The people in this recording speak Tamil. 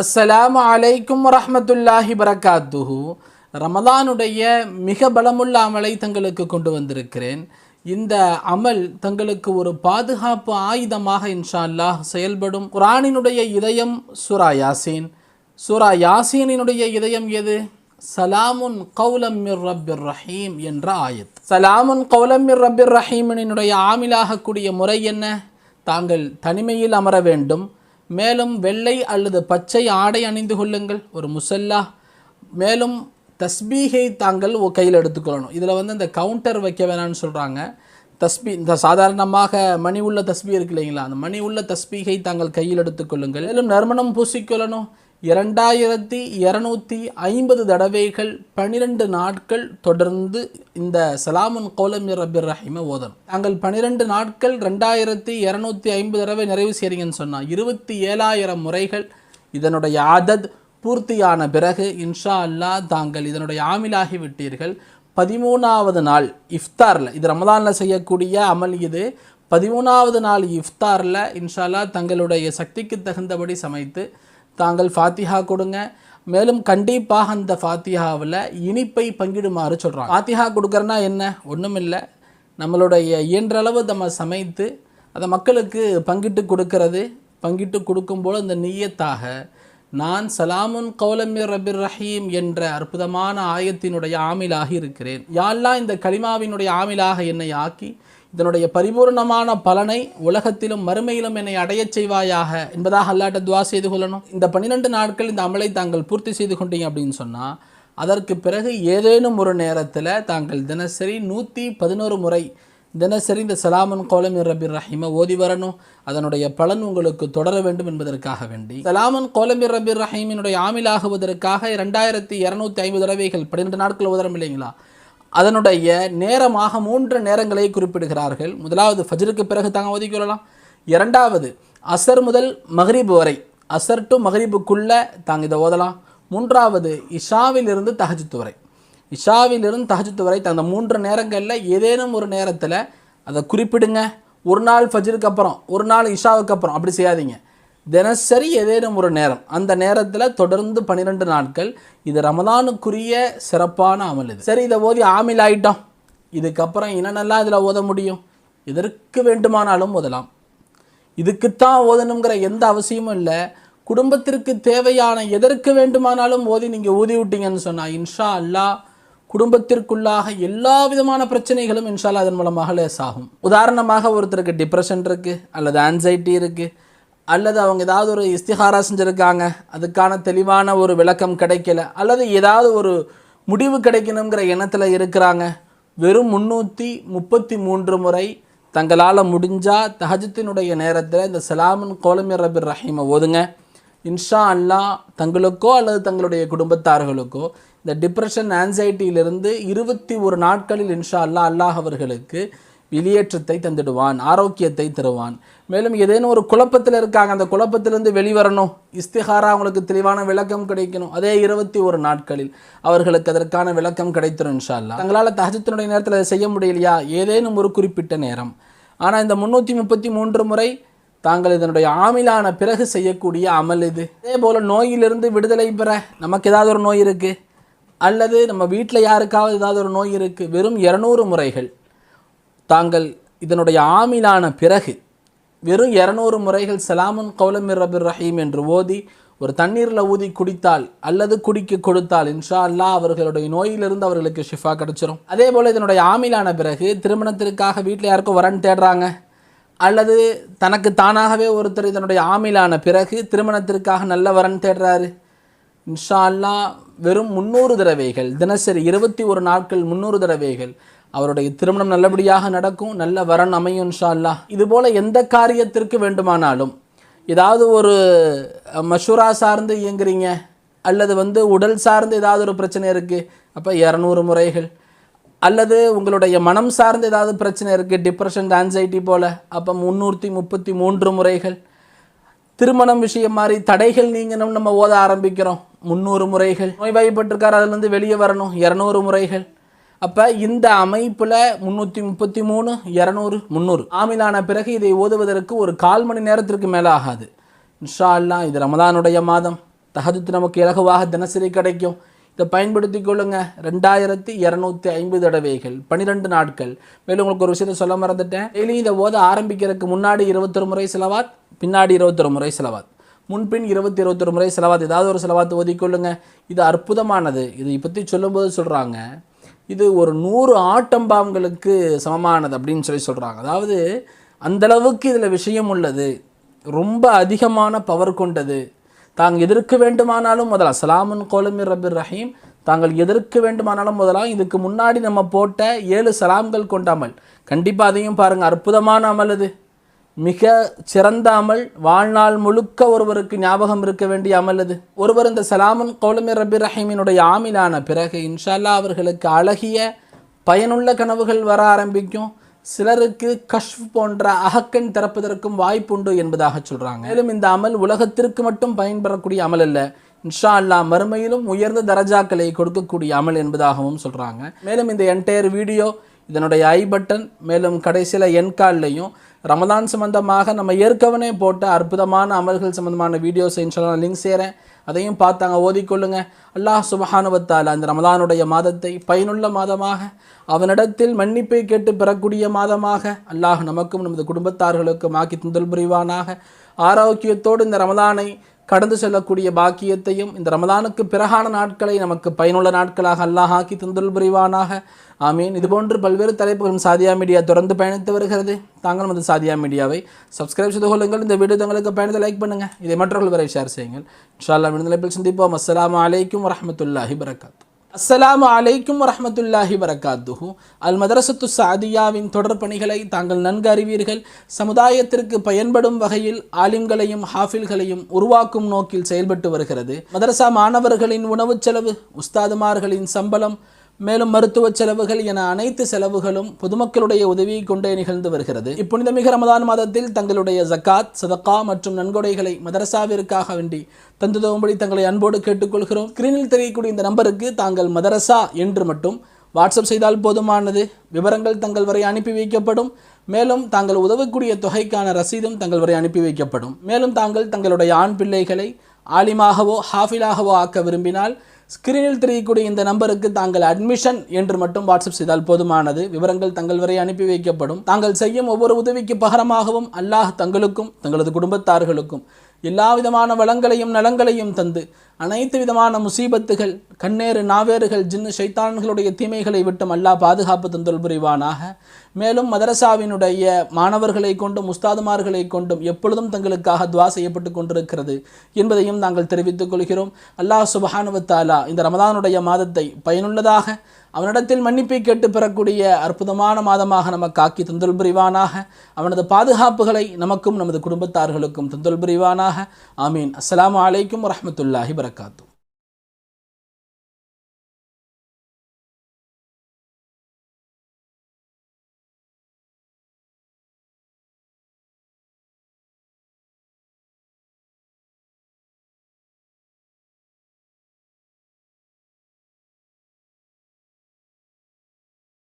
அஸ்ஸலாமு அலைக்கும் வரஹ்மத்துல்லாஹி பரகாத்துஹு ரமதானுடைய மிக பலமுள்ள அமலை தங்களுக்கு கொண்டு வந்திருக்கிறேன். இந்த அமல் தங்களுக்கு ஒரு பாதுகாப்பு ஆயுதமாக இன்ஷா அல்லாஹ் செயல்படும். குரானினுடைய இதயம் சூரா யாசீன். சூரா யாசீனினுடைய இதயம் எது? சலாமுன் கௌலம் மிர் ரப்பிர் ரஹீம் என்ற ஆயத். சலாமுன் கௌலம் மிர் ரப்பிர் ரஹீமினுடைய ஆமிலாகக்கூடிய முறை என்ன? தாங்கள் தனிமையில் அமர வேண்டும். மேலும் வெள்ளை அல்லது பச்சை ஆடை அணிந்து கொள்ளுங்கள். ஒரு முசல்லா. மேலும் தஸ்பீகை தாங்கள் கையில் எடுத்துக்கொள்ளணும். இதில் வந்து இந்த கவுண்டர் வைக்க வேணாம்னு சொல்கிறாங்க தஸ்பி இந்த சாதாரணமாக மணி உள்ள தஸ்பீ இருக்கு இல்லைங்களா? அந்த மணி உள்ள தஸ்பீகை தாங்கள் கையில் எடுத்துக்கொள்ளுங்கள். மேலும் நறுமணம் பூசிக்கொள்ளணும். இரண்டாயிரத்தி இரநூத்தி ஐம்பது தடவைகள் பனிரெண்டு நாட்கள் தொடர்ந்து இந்த சலாமுன் கோலமி ரபிர் ரஹிமை ஓதணும். நாங்கள் பன்னிரெண்டு நாட்கள் ரெண்டாயிரத்தி இரநூத்தி ஐம்பது தடவை நிறைவு செய்றீங்கன்னு சொன்னால் இருபத்தி ஏழாயிரம் முறைகள் இதனுடைய ஆதத் பூர்த்தியான பிறகு இன்ஷா அல்லாஹ் தாங்கள் இதனுடைய ஆமிலாகி விட்டீர்கள். பதிமூணாவது நாள் இஃப்தாரில் இது ரமதானில் செய்யக்கூடிய அமல் இது. பதிமூணாவது நாள் இஃப்தாரில் இன்ஷா அல்லாஹ் தங்களுடைய சக்திக்கு தகுந்தபடி சமைத்து தாங்கள் ஃபாத்திஹா கொடுங்க. மேலும் கண்டிப்பாக அந்த ஃபாத்திஹாவில் இனிப்பை பங்கிடுமாறு சொல்கிறாங்க ஃபாத்திஹா கொடுக்குறனா என்ன? ஒன்றும் இல்லை நம்மளுடைய இயன்றளவு நம்ம சமைத்து அதை மக்களுக்கு பங்கிட்டு கொடுக்கறது. பங்கிட்டு கொடுக்கும்போது அந்த நீயத்தாக நான் சலாமுன் கௌலமிர் ரபிர் ரஹீம் என்ற அற்புதமான ஆயத்தினுடைய ஆமிலாகி இருக்கிறேன். யாழ்லா இந்த கலிமாவினுடைய ஆமிலாக என்னை ஆக்கி இதனுடைய பரிபூர்ணமான பலனை உலகத்திலும் மறுமையிலும் என்னை அடையச் செய்வாயாக என்பதாக அல்லாட்ட துவா செய்து கொள்ளணும். இந்த பன்னிரெண்டு நாட்கள் இந்த அமலை தாங்கள் பூர்த்தி செய்து கொண்டீங்க அப்படின்னு சொன்னால் அதற்கு பிறகு ஏதேனும் ஒரு நேரத்தில் தாங்கள் தினசரி நூற்றி பதினோரு முறை தினசரி இந்த சலாமன் கோலம் ரபிர் ரஹீமை ஓதி வரணும். அதனுடைய பலன் உங்களுக்கு தொடர வேண்டும் என்பதற்காக வேண்டி. சலாமன் கோலம் ரபிர் ரஹீமினுடைய ஆமிலாகுவதற்காக இரண்டாயிரத்தி இரநூத்தி ஐம்பது தடவைகள் பன்னிரெண்டு நாட்கள் உதரம் இல்லைங்களா? அதனுடைய நேரமாக மூன்று நேரங்களை குறிப்பிடுகிறார்கள். முதலாவது ஃபஜ்ருக்கு பிறகு தாங்க ஒதுக்கிக்கொள்ளலாம் இரண்டாவது அசர் முதல் மஹ்ரிப் வரை அசர் டு மஹ்ரிபுக்குள்ளே தாங்க இதை ஓதலாம். மூன்றாவது இஷாவிலிருந்து தஹஜுத் வரை. இஷாவிலிருந்து தஹஜுத் வரை அந்த மூன்று நேரங்களில் ஏதேனும் ஒரு நேரத்தில் அதை குறிப்பிடுங்க. ஒரு நாள் ஃபஜ்ருக்கு அப்புறம் ஒரு நாள் இஷாவுக்கு அப்புறம் அப்படி செய்யாதீங்க. தினசரி ஏதேனும் ஒரு நேரம். அந்த நேரத்தில் தொடர்ந்து பன்னிரெண்டு நாட்கள் இது ரமதானுக்குரிய சிறப்பான அமல் இது. சரி இதை ஓதி ஆமில் ஆயிட்டோம். இதுக்கப்புறம் என்னென்னலாம் இதில் ஓத முடியும்? எதற்கு வேண்டுமானாலும் ஓதலாம். இதுக்குத்தான் ஓதணுங்கிற எந்த அவசியமும் இல்லை. குடும்பத்திற்கு தேவையான எதற்கு வேண்டுமானாலும் ஓதி நீங்கள் ஊதி விட்டீங்கன்னு சொன்னால் இன்ஷா அல்லாஹ் குடும்பத்திற்குள்ளாக எல்லா விதமான பிரச்சனைகளும் இன்ஷா அதன் மூலமாக லேசாகும். உதாரணமாக ஒருத்தருக்கு டிப்ரெஷன் இருக்குது அல்லது ஆன்சைட்டி இருக்குது அல்லது அவங்க ஏதாவது ஒரு இஸ்திஹாரா செஞ்சுருக்காங்க அதுக்கான தெளிவான ஒரு விளக்கம் கிடைக்கல அல்லது ஏதாவது ஒரு முடிவு கிடைக்கணுங்கிற எண்ணத்தில் இருக்கிறாங்க வெறும் முந்நூற்றி முப்பத்தி மூன்று முறை தங்களால் முடிஞ்சால் தஹஜத்தினுடைய நேரத்தில் இந்த சலாமன் கோலமிர் ரபிர் ரஹீமை ஓதுங்க. இன்ஷா அல்லாஹ் தங்களுக்கோ அல்லது தங்களுடைய குடும்பத்தார்களுக்கோ இந்த டிப்ரெஷன் ஆன்சைட்டியிலிருந்து இருபத்தி ஒரு நாட்களில் இன்ஷா அல்லா அல்லாஹ் அவர்களுக்கு வெளியேற்றத்தை தந்துடுவான் ஆரோக்கியத்தை தருவான். மேலும் ஏதேனும் ஒரு குழப்பத்தில் இருக்காங்க அந்த குழப்பத்திலிருந்து வெளிவரணும். இஸ்திஹாரா அவங்களுக்கு தெளிவான விளக்கம் கிடைக்கணும். அதே இருபத்தி ஒரு நாட்களில் அவர்களுக்கு அதற்கான விளக்கம் கிடைத்திரும் இன்ஷால்லா தங்களால் தஹஜத்தினுடைய நேரத்தில் அதை செய்ய முடியலையா? ஏதேனும் ஒரு குறிப்பிட்ட நேரம். ஆனால் இந்த முந்நூற்றி முப்பத்தி மூன்று முறை தாங்கள் இதனுடைய ஆமிலான பிறகு செய்யக்கூடிய அமல் இது. அதே போல் நோயிலிருந்து விடுதலை பெற நமக்கு ஏதாவது ஒரு நோய் இருக்குது அல்லது நம்ம வீட்டில் யாருக்காவது ஏதாவது ஒரு நோய் இருக்குது வெறும் இரநூறு முறைகள். தாங்கள் இதனுடைய ஆமிலான பிறகு வெறும் இரநூறு முறைகள் சலாமுன் கௌலமிர் ரபிர் ரஹீம் என்று ஓதி ஒரு தண்ணீரில் ஊதி குடித்தால் அல்லது குடிக்க கொடுத்தால் இன்ஷா அல்லா அவர்களுடைய நோயிலிருந்து அவர்களுக்கு ஷிஃபா கிடைச்சிரும். அதே போல் இதனுடைய ஆமிலான பிறகு திருமணத்திற்காக வீட்டில் யாருக்கும் வரன் தேடுறாங்க. அல்லது தனக்கு தானாகவே ஒருத்தர் இதனுடைய ஆமிலான பிறகு திருமணத்திற்காக நல்ல வரன் தேடுறாரு. இன்ஷா அல்லாஹ் வெறும் முந்நூறு தடவைகள் தினசரி இருபத்தி ஒரு நாட்கள் முந்நூறு தடவைகள் அவருடைய திருமணம் நல்லபடியாக நடக்கும் நல்ல வரன் அமையும் இன்ஷா அல்லாஹ் இதுபோல் எந்த காரியத்திற்கு வேண்டுமானாலும் ஏதாவது ஒரு மஷூரா சார்ந்து இயங்குறீங்க அல்லது வந்து உடல் சார்ந்து ஏதாவது ஒரு பிரச்சனை இருக்குது அப்போ இரநூறு முறைகள். அல்லது உங்களுடைய மனம் சார்ந்து ஏதாவது பிரச்சனை இருக்குது டிப்ரெஷன் ஆன்சைட்டி போல் அப்போ முந்நூற்றி முப்பத்தி மூன்று முறைகள். திருமணம் விஷயம் மாதிரி தடைகள் நீங்கணும் நம்ம ஓத ஆரம்பிக்கிறோம். முந்நூறு முறைகள். நோய்வாய்ப்பட்டிருக்கார் அதுலேருந்து வெளியே வரணும். இரநூறு முறைகள். அப்போ இந்த அமைப்பில் முந்நூற்றி முப்பத்தி மூணு இரநூறு முந்நூறு. ஆமிலான பிறகு இதை ஓதுவதற்கு ஒரு கால் மணி நேரத்திற்கு மேலே ஆகாது. இன்ஷா அல்லாஹ் இது ரமதானுடைய மாதம். தஹஜத் நமக்கு இலகுவாக தினசரி கிடைக்கும். இதை பயன்படுத்தி கொள்ளுங்க. ரெண்டாயிரத்தி இரநூத்தி ஐம்பது தடவைகள் பன்னிரெண்டு நாட்கள். மேலும் உங்களுக்கு ஒரு விஷயத்தை சொல்ல மறந்துட்டேன். டெய்லியும் இதை ஓத ஆரம்பிக்கிறதுக்கு முன்னாடி இருபத்தொரு முறை செலவாத் பின்னாடி இருபத்தொரு முறை செலவாத். முன்பின் இருபத்தி இருபத்தொரு முறை செலவாத். ஏதாவது ஒரு செலவாத்து ஓதிக்கொள்ளுங்க இது அற்புதமானது. இதை பற்றி சொல்லும்போது சொல்கிறாங்க இது ஒரு நூறு ஆட்டம்பாம்களுக்கு சமமானது அப்படின்னு சொல்லி சொல்கிறாங்க அதாவது அந்தளவுக்கு இதில் விஷயம் உள்ளது. ரொம்ப அதிகமான பவர் கொண்டது. தாங்கள் எதிர்க்க வேண்டுமானாலும் முதலாம் சலாமுன் கோலமிர் ரபிர் ரஹீம். தாங்கள் எதிர்க்க வேண்டுமானாலும் முதலாம் இதுக்கு முன்னாடி நம்ம போட்ட ஏழு சலாம்கள் கொண்ட அமல் கண்டிப்பாக அதையும் பாருங்கள் அற்புதமான அமல் அது. மிக சிறந்த அமல் வாழ்நாள் முழுக்க ஒருவருக்கு ஞாபகம் இருக்க வேண்டிய அமல் அது ஒருவர் இந்த சலாமுன் கோலமிர் ரபி ரஹீமினுடைய ஆமிலான பிறகு இன்ஷால்லா அவர்களுக்கு அழகிய பயனுள்ள கனவுகள் வர ஆரம்பிக்கும். சிலருக்கு கஷ்ப் போன்ற அகக்கண் திறப்பதற்கும் வாய்ப்புண்டு என்பதாக சொல்கிறாங்க மேலும் இந்த அமல் உலகத்திற்கு மட்டும் பயன்பெறக்கூடிய அமல் அல்ல இன்ஷா அல்லா மறுமையிலும் உயர்ந்த தரஜாக்களை கொடுக்கக்கூடிய அமல் என்பதாகவும் சொல்கிறாங்க மேலும் இந்த என்டையர் வீடியோ இதனுடைய ஐ பட்டன் மேலும் கடைசியில் என்கால்லையும் ரமதான் சம்பந்தமாக நம்ம ஏற்கனவே போட்ட அற்புதமான அமல்கள் சம்பந்தமான வீடியோஸ் இன்ஷால்லா நான் லிங்க் செய்கிறேன் அதையும் பார்த்தாங்க ஓதிக்கொள்ளுங்க அல்லாஹ் சுபஹானுவத்தால் அந்த ரமதானுடைய மாதத்தை பயனுள்ள மாதமாக அவனிடத்தில் மன்னிப்பை கேட்டு பெறக்கூடிய மாதமாக அல்லாஹ் நமக்கும் நமது குடும்பத்தார்களுக்கும் ஆக்கி துந்தல் புரிவானாக. ஆரோக்கியத்தோடு இந்த ரமதானை கடந்து செல்லக்கூடிய பாக்கியத்தையும் இந்த ரமதானுக்கு பிறகான நாட்களை நமக்கு பயனுள்ள நாட்களாக அல்லாஹ் ஆக்கி தந்தல் புரிவானாக. ஆமீன். இதுபோன்று பல்வேறு தலைப்புகளும் சாதியா மீடியா தொடர்ந்து பயணித்து வருகிறது. தாங்கள் நமது சாதியா மீடியாவை சப்ஸ்கிரைப் செய்து கொள்ளுங்கள். இந்த வீடியோ தங்களுக்கு பயணத்தை லைக் பண்ணுங்கள் இதை மற்றவர்கள் வரை ஷேர் செய்யுங்கள். இன்ஷால்லா விடுதலைப்பில் சந்திப்போம். அஸ்லாம் அலைக்கும் வரமத்துல்லாஹி வரகாத்து அஸ்ஸலாமு அலைக்கும் வரமத்துல்லாஹி வரகாத்துஹு. அல் மதரசத்து சாதியாவின் தொடர் பணிகளை தாங்கள் நன்கு அறிவீர்கள். சமுதாயத்திற்கு பயன்படும் வகையில் ஆலிம்களையும் ஹாஃபில்களையும் உருவாக்கும் நோக்கில் செயல்பட்டு வருகிறது. மதரசா மாணவர்களின் உணவுச் செலவு உஸ்தாதுமார்களின் சம்பளம் மேலும் மருத்துவ செலவுகள் என அனைத்து செலவுகளும் பொதுமக்களுடைய உதவியை கொண்டே நிகழ்ந்து வருகிறது. இப்புனிதமிக ரமதான் மாதத்தில் தங்களுடைய ஜக்காத் சதக்கா மற்றும் நன்கொடைகளை மதரசாவிற்காக வேண்டி தந்துதவும்படி தங்களை அன்போடு கேட்டுக்கொள்கிறோம். ஸ்கிரீனில் தெரியக்கூடிய இந்த நம்பருக்கு தாங்கள் மதரசா என்று மட்டும் வாட்ஸ்அப் செய்தால் போதுமானது. விவரங்கள் தங்கள் வரை அனுப்பி வைக்கப்படும். மேலும் தாங்கள் உதவக்கூடிய தொகைக்கான ரசீதும் தங்கள் வரை அனுப்பி வைக்கப்படும். மேலும் தாங்கள் தங்களுடைய ஆண் பிள்ளைகளை ஆலிமாகவோ ஹாஃபிலாகவோ ஆக்க விரும்பினால் ஸ்கிரீனில் தெரியக்கூடிய இந்த நம்பருக்கு தாங்கள் அட்மிஷன் என்று மட்டும் வாட்ஸ்அப் செய்தால் போதுமானது. விவரங்கள் தங்கள் வரை அனுப்பி வைக்கப்படும். தாங்கள் செய்யும் ஒவ்வொரு உதவிக்கு பகரமாகவும் அல்லாஹ் தங்களுக்கும் தங்களது குடும்பத்தார்களுக்கும் எல்லா விதமான வளங்களையும் நலங்களையும் தந்து அனைத்து விதமான முசீபத்துகள் கண்ணேறு நாவேறுகள் ஜின்னு ஷைத்தான்களுடைய தீமைகளை விட்டும் அல்லாஹ் பாதுகாப்பு தந்தல் புரிவானாக. மேலும் மதரசாவினுடைய மாணவர்களை கொண்டும் உஸ்தாதுமார்களை கொண்டும் எப்பொழுதும் தங்களுக்காக துவா செய்யப்பட்டு கொண்டிருக்கிறது என்பதையும் நாங்கள் தெரிவித்துக் கொள்கிறோம். அல்லாஹ் சுபஹானுவத்தாலா இந்த ரமதானுடைய மாதத்தை பயனுள்ளதாக அவனிடத்தில் மன்னிப்பை கேட்டு பெறக்கூடிய அற்புதமான மாதமாக நமக்கு ஆக்கி தந்தல் புரிவானாக. அவனது பாதுகாப்புகளை நமக்கும் நமது குடும்பத்தார்களுக்கும் தந்தல் புரிவானாக. ஆமீன். அஸ்ஸலாமு அலைக்கும் வரஹ்மத்துல்லாஹி வரகாத்து